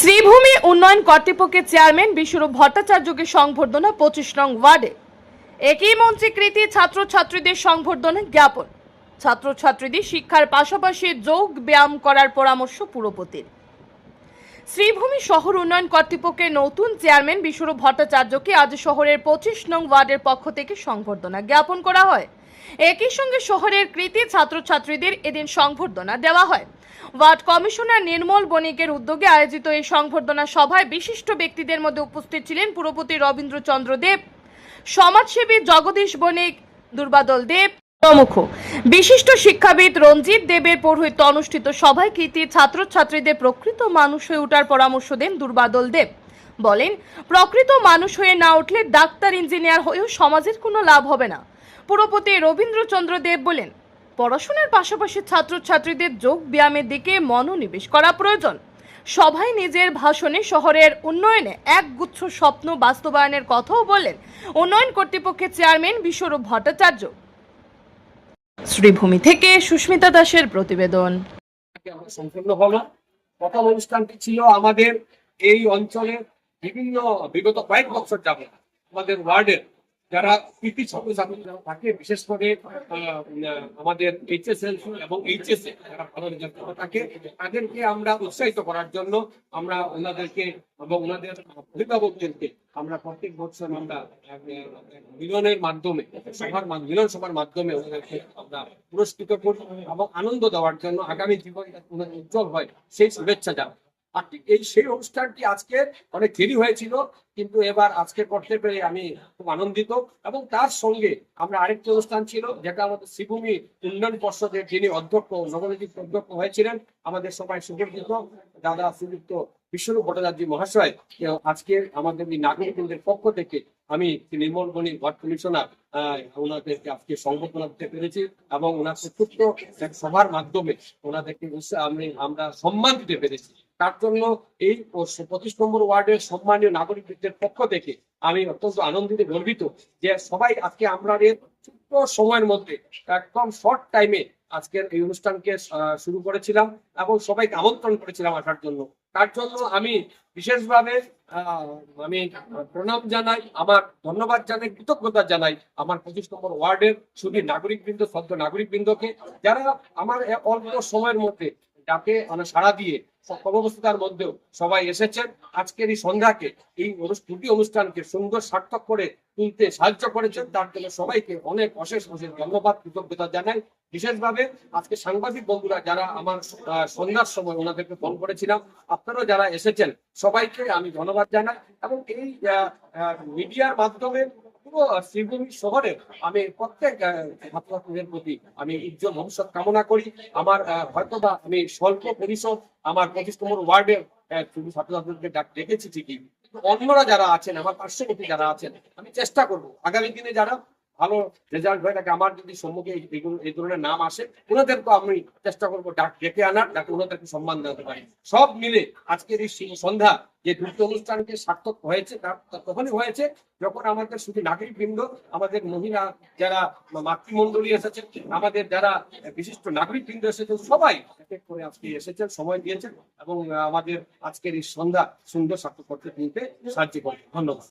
শ্রীভূমি উন্নয়ন কর্তৃপক্ষের চেয়ারম্যান বিশ্বরূপ ভট্টাচার্যকে সংবর্ধনা পঁচিশ নং ওয়ার্ডে। একই মঞ্চে কৃতি ছাত্রছাত্রীদের সংবর্ধনা জ্ঞাপন। ছাত্রছাত্রীদের শিক্ষার পাশাপাশি যোগ ব্যায়াম করার পরামর্শ পুরপতির। শ্রীভূমি শহর উন্নয়ন কর্তৃপক্ষের নতুন চেয়ারম্যান বিশ্বরূপ ভট্টাচার্যকে আজ শহরের পঁচিশ নং ওয়ার্ডের পক্ষ থেকে সংবর্ধনা জ্ঞাপন করা হয়। একই সঙ্গে শহরের কৃতি ছাত্রছাত্রীদের এদিন সংবর্ধনা দেওয়া হয়। ওয়ার্ড কমিশনার নির্মল বণিকের উদ্যোগে আয়োজিত এই সংবর্ধনা সভায় বিশিষ্ট ব্যক্তিদের মধ্যে উপস্থিত ছিলেন পুরপতি রবীন্দ্রচন্দ্র দেব সমাজসেবী জগদীশ বণিক দুর্বাদল দেব। প্রমুখ বিশিষ্ট শিক্ষাবিদ রঞ্জিত দেবের পৌরোহিত্য অনুষ্ঠিত সভায় কৃতি ছাত্রছাত্রীদের প্রকৃত মানুষ হয়ে ওঠার পরামর্শ দেন দুর্বাদল দেব। বলেন প্রকৃত মানুষ হয়ে না উঠলে ডাক্তার ইঞ্জিনিয়ার হয়েও সমাজের কোনো লাভ হবে না। পুরপতি রবীন্দ্রচন্দ্র দেব বলেন, পড়াশোনার পাশাপাশি ছাত্রছাত্রীদের যোগ ব্যায়ামের দিকে মনোনিবেশ করা প্রয়োজন। সভায় নিজের ভাষণে শহরের উন্নয়নে এক গুচ্ছ স্বপ্ন বাস্তবায়নের কথাও বলেন উন্নয়ন কর্তৃপক্ষের চেয়ারম্যান বিশ্বরূপ ভট্টাচার্য। শ্রীভূমি থেকে সুস্মিতা দাসের প্রতিবেদন। সম্পূর্ণ হলো। প্রথম অনুষ্ঠানটি ছিল আমাদের এই অঞ্চলের বিভিন্ন বিগত কয়েক বছর যাবে আমাদের ওয়ার্ডের যারা কৃতি ছাত্রছাত্রী যারা থাকে, বিশেষ করে আমাদের এইচএসএল এবং এইচএস যারা ভালো রেজাল্ট করে থাকে, তাদেরকে আমরা উৎসাহিত করার জন্য আমরা ওনাদেরকে এবং ওনাদের অভিভাবকদেরকে আমরা প্রত্যেক বছর আমরা মিলনের মাধ্যমে, সভার মিলন সভার মাধ্যমে ওনাদেরকে আমরা পুরস্কৃত করি এবং আনন্দ দেওয়ার জন্য আগামী জীবন উজ্জ্বল হয়, সেই শুভেচ্ছা জানাই। আর ঠিক এই সেই অনুষ্ঠানটি আজকে অনেক দেরি হয়েছিল, কিন্তু এবার আজকে করতে পেরে আমি খুব আনন্দিত এবং তার সঙ্গে আমরা আরেকটি অনুষ্ঠান ছিল, যেটা আমাদের শ্রীভূমি উন্নয়ন পর্ষদের যিনি অধ্যক্ষ নবনিযুক্ত অধ্যক্ষ হয়েছিলেন, আমাদের সবাই সুপরিচিত, দাদা শ্রীযুক্ত বিশ্বরূপ ভট্টাচার্য মহাশয় আজকে আমাদের এই নাগরিকদের পক্ষ থেকে আমি নির্মল ওয়ার্ড কমিশনার ওনাদেরকে আজকে সংবর্ধনা দিতে পেরেছি এবং ওনার ছোট্ট এক সভার মাধ্যমে ওনাদেরকে আমি আমরা সম্মান দিতে পেরেছি। তার জন্য এই পঁচিশ নম্বর ওয়ার্ডের সম্মানীয় নাগরিকদের পক্ষ থেকে আমি অত্যন্ত আনন্দিত, গর্বিত যে সবাই আজকে আমরা ছোট্ট সময়ের মধ্যে, একদম শর্ট টাইমে আজকের এই অনুষ্ঠানকে শুরু করেছিলাম এবং সবাইকে আমন্ত্রণ করেছিলাম আসার জন্য। তার জন্য আমি বিশেষভাবে আমি প্রণাম জানাই, আমার ধন্যবাদ জানাই, কৃতজ্ঞতা জানাই আমার পঁচিশ নম্বর ওয়ার্ডের শুধু নাগরিক বৃন্দ সদ্য নাগরিক বৃন্দকে যারা আমার অল্প সময়ের মধ্যে ডাকে মানে সাড়া দিয়ে কর্মব্যস্ততার মধ্যেও সবাই এসেছেন। আজকের এই সন্ধ্যাকে, এই দুটি অনুষ্ঠানকে সুন্দর সার্থক করে তুলতে সাহায্য করেছেন। তার জন্য সবাইকে অনেক অশেষ অশেষ ধন্যবাদ, কৃতজ্ঞতা জানাই। বিশেষভাবে আজকে সাংবাদিক বন্ধুরা যারা আমার সন্ধ্যার সময় ওনাদেরকে ফোন করেছিলাম, আপনারাও যারা এসেছেন, সবাইকে আমি ধন্যবাদ জানাই। এবং এই মিডিয়ার মাধ্যমে পুরো শ্রীভূমি শহরে আমি প্রত্যেক ছাত্রছাত্রীদের প্রতি আমি উজ্জ্বল ভবিষ্যৎ কামনা করি। আমার আহ, হয়তোবা আমি স্বল্প পরিষদ আমার পঁচিশ নম্বর ওয়ার্ডের ছাত্রছাত্রীদের ডাক ডেকেছি ঠিকই। অন্যরা যারা আছেন আমার পার্শ্ববর্তী যারা আছেন আমি চেষ্টা করব। আগামী দিনে যারা ভালো রেজাল্ট হয়ে থাকে আমার যদি সম্মুখে এই- ধরনের নাম আসে ওনাদেরকে আমি চেষ্টা করব ডাক ডেকে আনার, যাতে ওনাদেরকে সম্মান দেওয়াতে পারি সব মিলে আজকের এই সন্ধ্যা যে দুটো অনুষ্ঠানকে সার্থক হয়েছে তখনই হয়েছে যখন আমাদের শুধু নাগরিক বৃন্দ আমাদের মহিলা যারা মাতৃমণ্ডলী এসেছেন, আমাদের যারা বিশিষ্ট নাগরিক বৃন্দ এসেছেন, সবাই এক এক করে আজকে এসেছেন, সময় দিয়েছেন এবং আমাদের আজকের এই সন্ধ্যা সুন্দর সার্থক করতে নিতে সাহায্য করে ধন্যবাদ।